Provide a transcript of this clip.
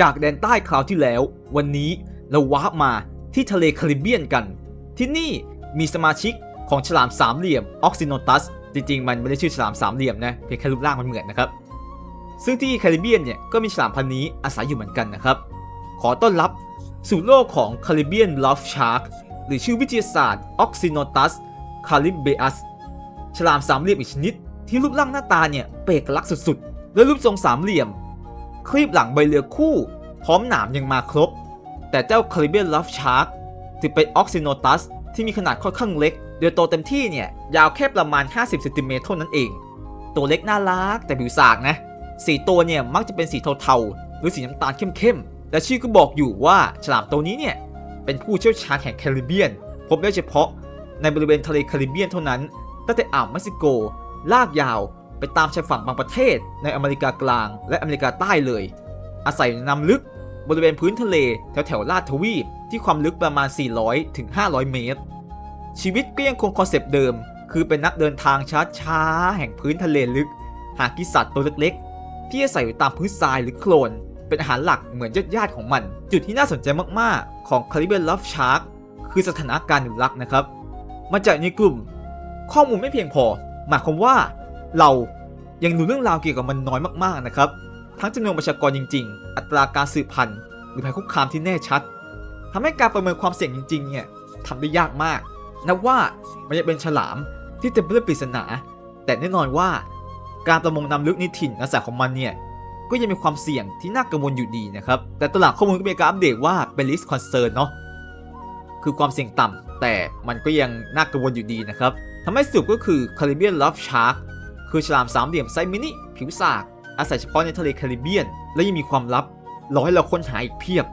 จากแดนใต้คราวที่แล้ว วันนี้เราว้าร์ปมาที่ทะเลแคริบเบียนกัน ที่นี่มีสมาชิกของฉลามสามเหลี่ยมออกซิโนตัสจริงๆ มันไม่ได้ชื่อฉลามสามเหลี่ยมนะเพียงแค่รูปร่างมันเหมือนนะครับ ซึ่งที่แคริบเบียนเนี่ยก็มีฉลามพันธุ์นี้อาศัยอยู่เหมือนกันนะครับ ขอต้อนรับสู่โลกของ Caribbean Love Shark หรือชื่อวิทยาศาสตร์ Oxynotus caribeus ฉลามสามเหลี่ยมอีกชนิด ที่รูปร่างหน้าตาเนี่ยเปรกลักษณ์สุดๆ และรูปทรงสามเหลี่ยม ครีบหลังใบเรือคู่ พร้อมหนามยังมาครบ แต่เจ้า Caribbean Love Shark ถือเป็น Oxynotus ที่มีขนาดค่อนข้างเล็ก โดยโตเต็มที่เนี่ย ยาวแค่ประมาณ 50เซนติเมตรเท่านั้นเอง ตัวเล็กน่ารักแต่ผิวสากนะ สีตัวเนี่ยมักจะเป็นสีเทาๆ หรือสีน้ำตาลเข้มๆ และชื่อก็บอกอยู่ว่าฉลามตัวนี้เนี่ย เป็นผู้เชี่ยวชาญแห่งแคริบเบียน พบได้เฉพาะในบริเวณทะเลแคริบเบียนเท่านั้น ตั้งแต่อ่าวเม็กซิโก ลากยาว ไปตามชายฝั่งบางประเทศในอเมริกากลาง และอเมริกาใต้เลย อาศัยในน้ำลึกบริเวณพื้นทะเลแถวแถวลาดทวีปที่ความลึกประมาณ 400 ถึง 500 เมตร ชีวิตก็ยังคงคอนเซปต์เดิม คือเป็นนักเดินทางช้าๆ แห่งพื้นทะเลลึก หากิสัตว์ตัวเล็กๆ ที่อาศัยอยู่ตามพื้นทรายหรือโคลน เป็นอาหารหลักเหมือนญาติๆของมัน จุดที่น่าสนใจมากๆ ของ Caribbean Love Shark คือสถานะการอนุรักนะครับ มาจากในกลุ่ม ข้อมูลไม่เพียงพอ หมายความว่า เรายังรู้เรื่องราวเกี่ยวกับมันน้อยมากๆนะครับ ทั้งจำนวนประชากรจริง ๆ อัตราการสืบพันธุ์หรือภัยคุกคามที่แน่ชัดทำให้การประเมินความเสี่ยงจริงๆเนี่ยทำได้ยากมาก นับว่ามันจะเป็นฉลามที่เต็มไปด้วยปริศนา แต่แน่นอนว่า การประมงน้ำลึกในถิ่นอาศัยของมันเนี่ยก็ยังมีความเสี่ยงที่น่ากังวลอยู่ดีนะครับ แต่ตลาดข้อมูลก็มีการอัปเดตว่าเป็น risk concern เนาะคือความเสี่ยงต่ำแต่มันก็ยังน่ากังวลอยู่ดีนะครับทำให้สรุปก็คือ Caribbean Love Shark คือฉลามสามเหลี่ยมไซส์มินิ ผิวสาก อาศัยเฉพาะในทะเลแคริบเบียน และยังมีความลับรอให้เราค้นหาอีกเพียบ